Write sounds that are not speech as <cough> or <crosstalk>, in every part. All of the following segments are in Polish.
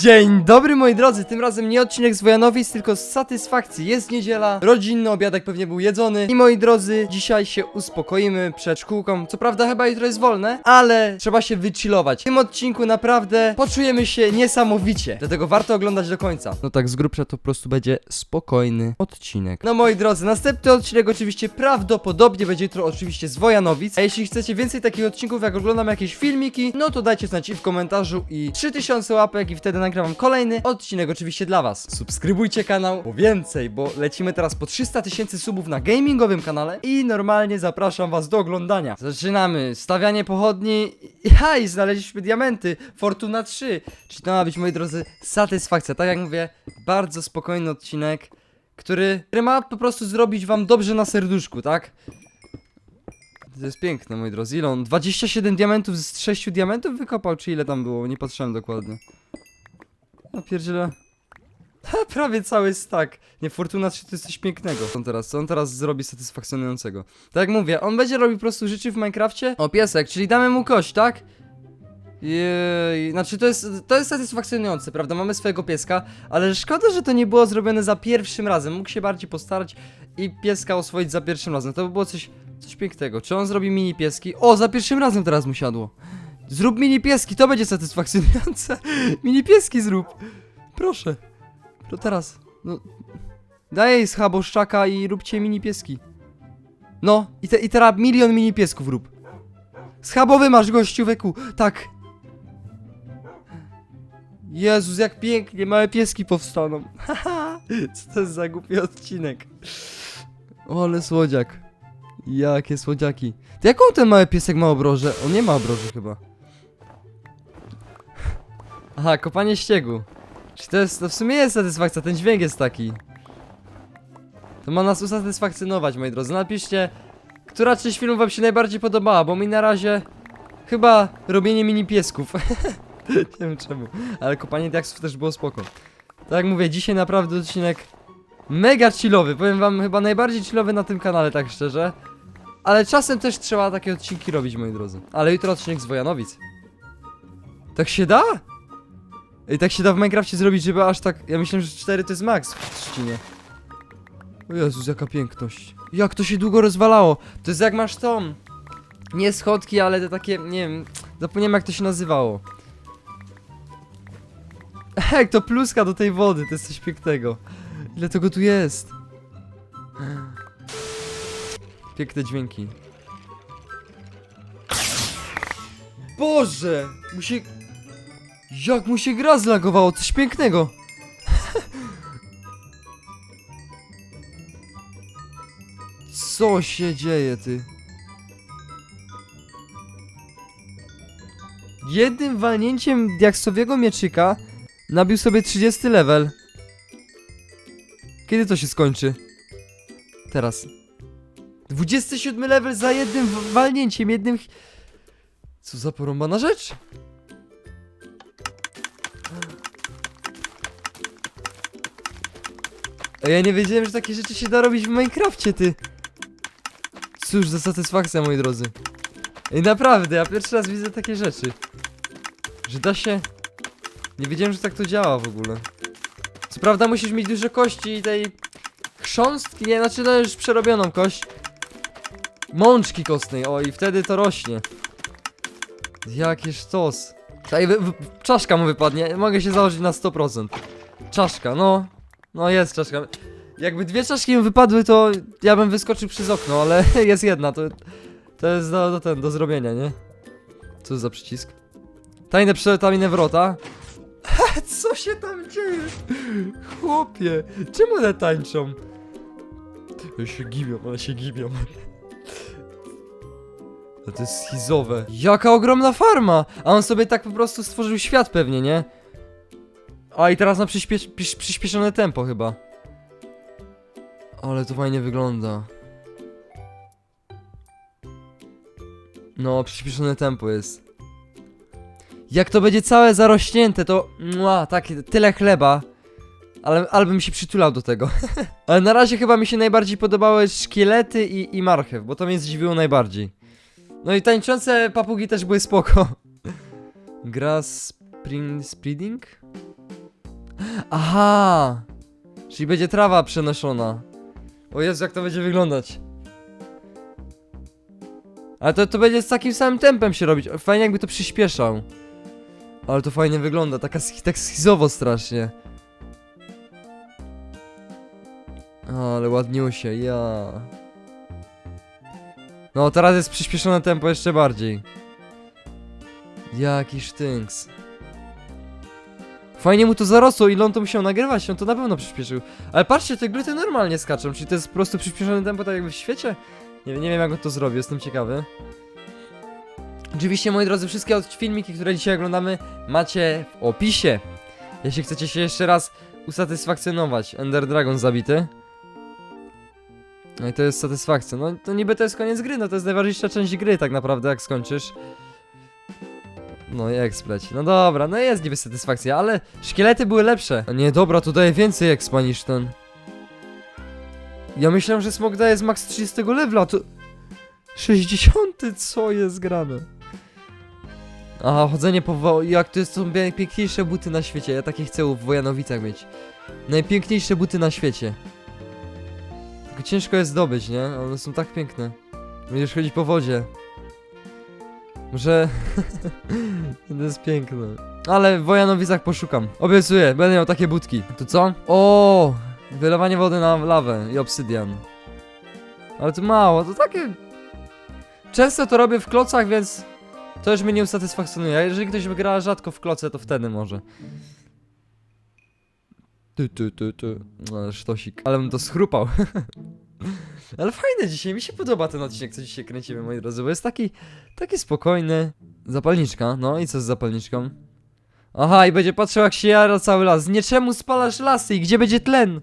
Dzień dobry moi drodzy, tym razem nie odcinek z Wojanowic, tylko z satysfakcji. Jest niedziela, rodzinny obiadek pewnie był jedzony i moi drodzy, dzisiaj się uspokoimy przed szkółką. Co prawda chyba jutro jest wolne, ale trzeba się wychillować. W tym odcinku naprawdę poczujemy się niesamowicie, dlatego warto oglądać do końca. No tak z grubsza to po prostu będzie spokojny odcinek. No moi drodzy, następny odcinek oczywiście prawdopodobnie będzie jutro oczywiście z Wojanowic. A jeśli chcecie więcej takich odcinków, jak oglądam jakieś filmiki, no to dajcie znać i w komentarzu i 3000 łapek i wtedy nagrywam kolejny odcinek oczywiście dla was. Subskrybujcie kanał po więcej, bo lecimy teraz po 300 tysięcy subów na gamingowym kanale i normalnie zapraszam was do oglądania. Zaczynamy. Stawianie pochodni. Ja i znaleźliśmy diamenty. Fortuna 3. Czyli to ma być, moi drodzy, satysfakcja. Tak jak mówię, bardzo spokojny odcinek, który, który ma po prostu zrobić wam dobrze na serduszku, tak? To jest piękne, moi drodzy. Ile on? 27 diamentów z 6 diamentów wykopał, czy ile tam było? Nie patrzyłem dokładnie. No pierdziele. <laughs> Ha, prawie cały stack. Nie, Fortuna 3 to jest coś pięknego. Co on teraz, co on teraz zrobi satysfakcjonującego? Tak jak mówię, on będzie robił po prostu rzeczy w Minecrafcie. O, piesek, czyli damy mu kość, tak? Jej, znaczy to jest, to jest satysfakcjonujące, prawda? Mamy swojego pieska, ale szkoda, że to nie było zrobione za pierwszym razem. Mógł się bardziej postarać i pieska oswoić za pierwszym razem. To by było coś, coś pięknego. Czy on zrobi mini pieski? O, za pierwszym razem teraz mu siadło. Zrób mini pieski, to będzie satysfakcjonujące. <laughs> mini pieski zrób. Proszę. To teraz. No. Daj jej schaboszczaka i róbcie mini pieski. No, i, te, i teraz milion mini piesków rób. Schabowy masz gościu weku. Tak. Jezus, jak pięknie, małe pieski powstaną. Haha, <laughs> co to jest za głupi odcinek. O, ale słodziak. Jakie słodziaki. To jaką ten mały piesek ma obroże? On nie ma obroży chyba. Aha, kopanie ściegu. Czy to jest, to w sumie jest satysfakcja, ten dźwięk jest taki. To ma nas usatysfakcjonować, moi drodzy. Napiszcie, która część filmu wam się najbardziej podobała, bo mi na razie chyba robienie mini piesków. <laughs> nie wiem czemu, ale kopanie diaksów też było spoko. Tak jak mówię, dzisiaj naprawdę odcinek mega chillowy. Powiem wam, chyba najbardziej chillowy na tym kanale, tak szczerze. Ale czasem też trzeba takie odcinki robić, moi drodzy. Ale jutro odcinek z Wojanowic. Tak się da? I tak się da w Minecrafcie zrobić, żeby aż tak... Ja myślałem, że 4 to jest max w trzcinie. O Jezus, jaka piękność. Jak to się długo rozwalało. To jest jak masz tą... Nie schodki, ale te takie, nie wiem... Zapomniałem jak to się nazywało. <laughs> Jak to pluska do tej wody, to jest coś pięknego. Ile tego tu jest? Piękne dźwięki. Boże! Mu się... Jak mu się gra zlagowało, coś pięknego. Co się dzieje, ty? Jednym walnięciem diaksowego mieczyka nabił sobie 30 level. Kiedy to się skończy? Teraz. 27 level za jednym walnięciem, jednym... Co za porąbana rzecz? Ja nie wiedziałem, że takie rzeczy się da robić w Minecrafcie, ty. Cóż za satysfakcja, moi drodzy. Ej, naprawdę, ja pierwszy raz widzę takie rzeczy. Że da się... Nie wiedziałem, że tak to działa w ogóle. Co prawda musisz mieć dużo kości i tej... Chrząstki, nie, znaczy no już przerobioną kość. Mączki kostnej, o i wtedy to rośnie. Jaki sztos. Czaszka mu wypadnie, mogę się założyć na 100%. Czaszka, no. No jest czaszka. Jakby dwie czaszki mi wypadły, to ja bym wyskoczył przez okno, ale <laughs> jest jedna, to, to jest do, do, ten, do zrobienia, nie? Co za przycisk? Tajne przetamine wrota. <laughs> Co się tam dzieje? Chłopie, czemu one tańczą? One się gibią, one się gibią. To jest schizowe. Jaka ogromna farma! A on sobie tak po prostu stworzył świat pewnie, nie? A i teraz na przyspieszone tempo chyba. Ale to fajnie wygląda. No, przyspieszone tempo jest. Jak to będzie całe zarośnięte, to... Mua, tak, tyle chleba. Ale, ale bym się przytulał do tego. <laughs> ale na razie chyba mi się najbardziej podobały szkielety i, i marchew, bo to mnie zdziwiło najbardziej. No i tańczące papugi też były spoko. <laughs> Gra spring spreading? Aha! Czyli będzie trawa przenoszona. O Jezu, jak to będzie wyglądać. Ale to, to będzie z takim samym tempem się robić. Fajnie jakby to przyspieszał. Ale to fajnie wygląda, taka, tak schizowo strasznie. Ale ładniusie, ja. No, teraz jest przyspieszone tempo jeszcze bardziej. Jaki sztynks. Fajnie mu to zarosło, ile on to musiał nagrywać, on to na pewno przyspieszył. Ale patrzcie, te gluty normalnie skaczą, czyli to jest po prostu przyspieszone tempo tak jakby w świecie? Nie, nie wiem jak on to zrobi, jestem ciekawy. Oczywiście, moi drodzy, wszystkie filmiki, które dzisiaj oglądamy, macie w opisie. Jeśli chcecie się jeszcze raz usatysfakcjonować. Ender Dragon zabity. No i to jest satysfakcja. No to niby to jest koniec gry, no to jest najważniejsza część gry tak naprawdę, jak skończysz. No i. No dobra, no jest niby satysfakcja, ale szkielety były lepsze. A nie, dobra, to daje więcej expa niż ten. Ja myślałem, że smok daje z max 30 levela, to... 60, co jest grane? Aha, chodzenie po. Jak to jest, są najpiękniejsze buty na świecie, ja takie chcę w Wojanowicach mieć. Najpiękniejsze buty na świecie. Tylko ciężko jest zdobyć, nie? One są tak piękne. Będziesz chodzić po wodzie. Może... <laughs> to jest piękne. Ale w Wojanowicach poszukam. Obiecuję, będę miał takie budki. Tu co? O, Wylewanie wody na lawę i obsydian. Ale to mało, to takie... Często to robię w klocach, więc... To już mnie nie usatysfakcjonuje. A jeżeli ktoś gra rzadko w kloce, to wtedy może. Tu, tu, tu, tu. No, sztosik. Ale bym to schrupał. <laughs> Ale fajne dzisiaj, mi się podoba ten odcinek, co dzisiaj kręcimy, moi drodzy, bo jest taki, taki spokojny. Zapalniczka, no i co z zapalniczką? Aha, i będzie patrzył jak się jara cały las. Nie czemu spalasz lasy i gdzie będzie tlen?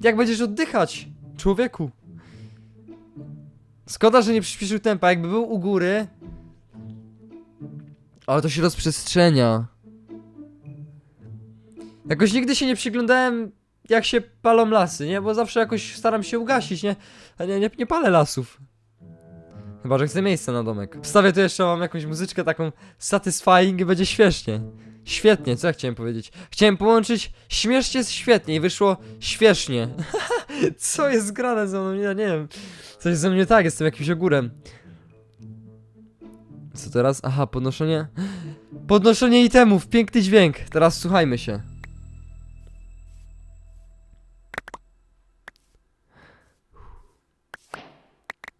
Jak będziesz oddychać, człowieku? Szkoda, że nie przyspieszył tempa, jakby był u góry. Ale to się rozprzestrzenia. Jakoś nigdy się nie przyglądałem, jak się palą lasy, nie? Bo zawsze jakoś staram się ugasić, nie? A nie, nie, nie palę lasów. Chyba, że chcę miejsce na domek. Wstawię tu jeszcze, mam jakąś muzyczkę taką satisfying i będzie śmiesznie. Świetnie, co ja chciałem powiedzieć? Chciałem połączyć śmiesznie z świetnie i wyszło śmiesznie. <laughs> co jest grane ze mną? Ja nie wiem. Coś ze mnie tak, jestem jakimś ogórem. Co teraz? Aha, podnoszenie... Podnoszenie itemów, piękny dźwięk. Teraz słuchajmy się.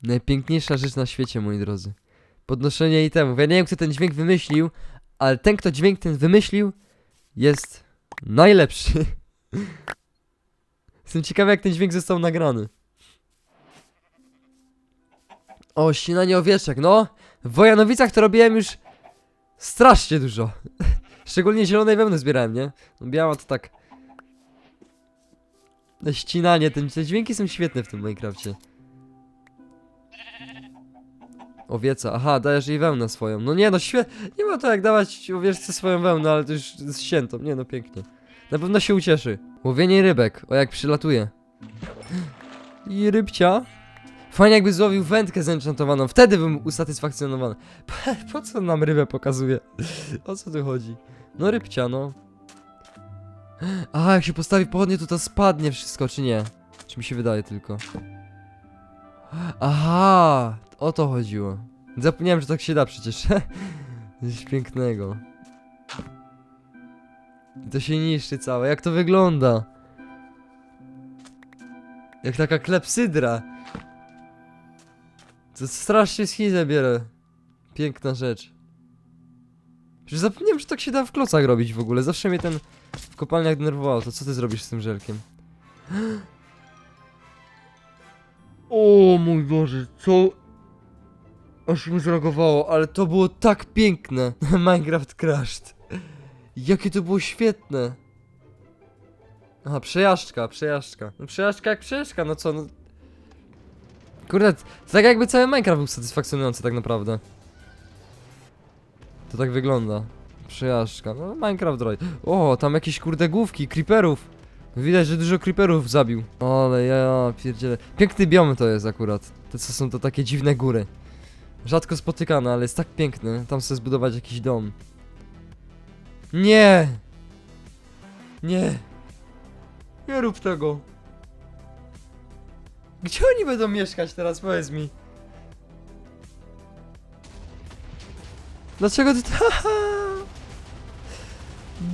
Najpiękniejsza rzecz na świecie, moi drodzy. Podnoszenie itemów. Ja nie wiem, kto ten dźwięk wymyślił, ale ten, kto dźwięk ten wymyślił, jest najlepszy. <laughs> Jestem ciekawy, jak ten dźwięk został nagrany. O, ścinanie owieczek, no. W Wojanowicach to robiłem już strasznie dużo. <laughs> Szczególnie zielonej wełny zbierałem, nie? No biała to tak... Ścinanie, te dźwięki są świetne w tym Minecrafcie. Owieca, aha, dajesz jej wełnę swoją. No nie no, świe... Nie ma to jak dawać owieczce swoją wełnę, ale to już z świętą. Nie no, pięknie. Na pewno się ucieszy. Łowienie rybek, o jak przylatuje. I rybcia. Fajnie jakby złowił wędkę zenchantowaną, wtedy bym usatysfakcjonowany. Po co nam rybę pokazuje? O co tu chodzi? No rybcia, no. A, jak się postawi pochodnie, to to spadnie wszystko, czy nie? Czy mi się wydaje tylko? Aha, o to chodziło. Zapomniałem, że tak się da przecież. <laughs> Coś pięknego. To się niszczy całe. Jak to wygląda? Jak taka klepsydra. To strasznie schizę bierę. Piękna rzecz. Przecież zapomniałem, że tak się da w klocach robić w ogóle. Zawsze mnie ten w kopalniach denerwowało. To co ty zrobisz z tym żelkiem? O mój Boże, co? Aż mi zreagowało, ale to było tak piękne. <laughs> Minecraft Crashed. Jakie to było świetne. Aha, przejażdżka, przejażdżka. No przejażdżka jak przejażdżka, no co, no. Kurde, tak jakby cały Minecraft był satysfakcjonujący tak naprawdę. To tak wygląda. Przejażdżka, no Minecraft Droid. O, tam jakieś kurde główki, creeperów. Widać, że dużo creeperów zabił. Ale ja pierdzielę. Piękny biom to jest akurat. Te co są to takie dziwne góry. Rzadko spotykane, ale jest tak piękny. Tam chcę zbudować jakiś dom. Nie! Nie! Nie rób tego. Gdzie oni będą mieszkać teraz, powiedz mi? Dlaczego ty... <laughs>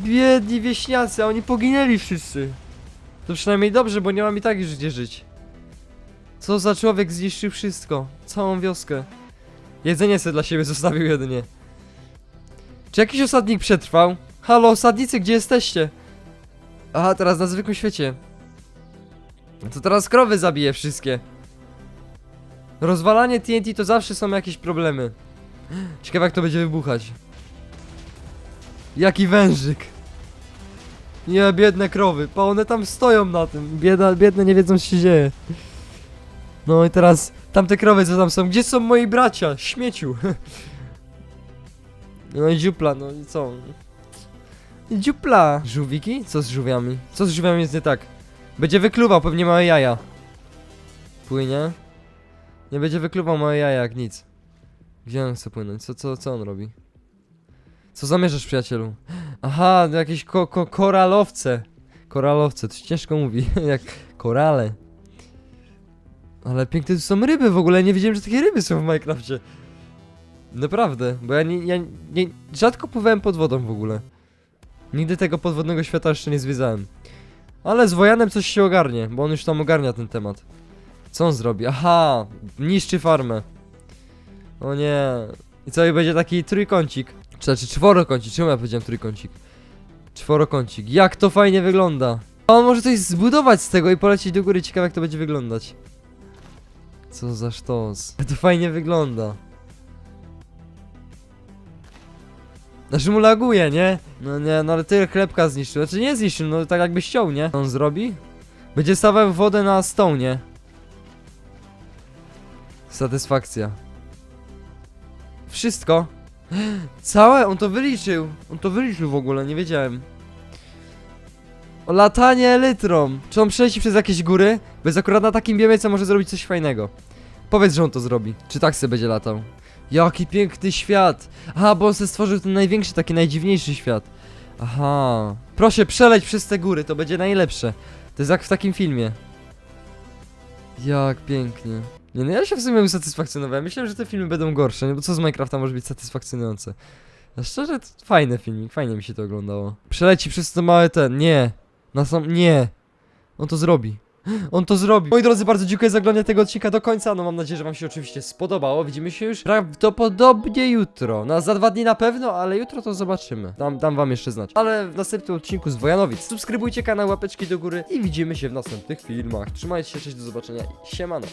Biedni wieśniacy, oni poginęli wszyscy. To przynajmniej dobrze, bo nie mam i tak już gdzie żyć. Co za człowiek zniszczył wszystko. Całą wioskę. Jedzenie sobie dla siebie <laughs> zostawił jedynie. Czy jakiś osadnik przetrwał? Halo, osadnicy, gdzie jesteście? Aha, teraz na zwykłym świecie. No To teraz krowy zabije wszystkie. Rozwalanie TNT to zawsze są jakieś problemy. Ciekawe jak to będzie wybuchać. Jaki wężyk. Nie, biedne krowy. Pa, one tam stoją na tym. Bieda, biedne nie wiedzą co się dzieje. No i teraz tamte krowy co tam są. Gdzie są moi bracia? Śmieciu. <laughs> No i dziupla, no i co? Dziupla. Żółwiki? Co z żółwiami? Co z żółwiami jest nie tak? Będzie wykluwał, pewnie małe jaja. Płynie? Nie będzie wykluwał małe jaja jak nic. Gdzie on chce płynąć? Co, co, co on robi? Co zamierzasz, przyjacielu? Aha, to jakieś ko ko koralowce. Koralowce, to się ciężko mówi, <laughs> jak korale. Ale piękne tu są ryby w ogóle, nie wiedziałem, że takie ryby są w Minecrafcie. Naprawdę, bo ja nie, ja nie, rzadko pływałem pod wodą w ogóle. Nigdy tego podwodnego świata jeszcze nie zwiedzałem. Ale z Wojanem coś się ogarnie, bo on już tam ogarnia ten temat. Co on zrobi? Aha, niszczy farmę. O nie. I co, i będzie taki trójkącik. Czy znaczy czworokącik, czemu ja powiedziałem trójkącik? Czworokącik, jak to fajnie wygląda. On może coś zbudować z tego i polecieć do góry, ciekawe jak to będzie wyglądać. Co za sztos. To fajnie wygląda. Znaczy mu laguje, nie? No nie, no ale tyle chlebka zniszczył. Znaczy nie zniszczył, no tak jakby ściął, nie? On zrobi? Będzie stawiał wodę na stołnie. Satysfakcja. Wszystko. Całe? On to wyliczył. On to wyliczył w ogóle, nie wiedziałem. Latanie elytrą. Czy on przeleci przez jakieś góry? Bo jest akurat na takim biomie, co może zrobić coś fajnego. Powiedz, że on to zrobi. Czy tak sobie będzie latał? Jaki piękny świat! Aha, bo on sobie stworzył ten największy, taki najdziwniejszy świat. Aha. Proszę, przeleć przez te góry, to będzie najlepsze. To jest jak w takim filmie. Jak pięknie. Nie no, ja się w sumie usatysfakcjonowałem. Myślałem, że te filmy będą gorsze, no bo co z Minecrafta może być satysfakcjonujące? A szczerze, to fajny filmik, fajnie mi się to oglądało. Przeleci przez to małe ten, nie. Na sam, nie. On to zrobi. On to zrobi. Moi drodzy, bardzo dziękuję za oglądanie tego odcinka do końca. No mam nadzieję, że wam się oczywiście spodobało. Widzimy się już prawdopodobnie jutro. No za dwa dni na pewno, ale jutro to zobaczymy. Dam, dam wam jeszcze znać. Ale w następnym odcinku z Wojanowic. Subskrybujcie kanał, łapeczki do góry i widzimy się w następnych filmach. Trzymajcie się, cześć, do zobaczenia i siemano.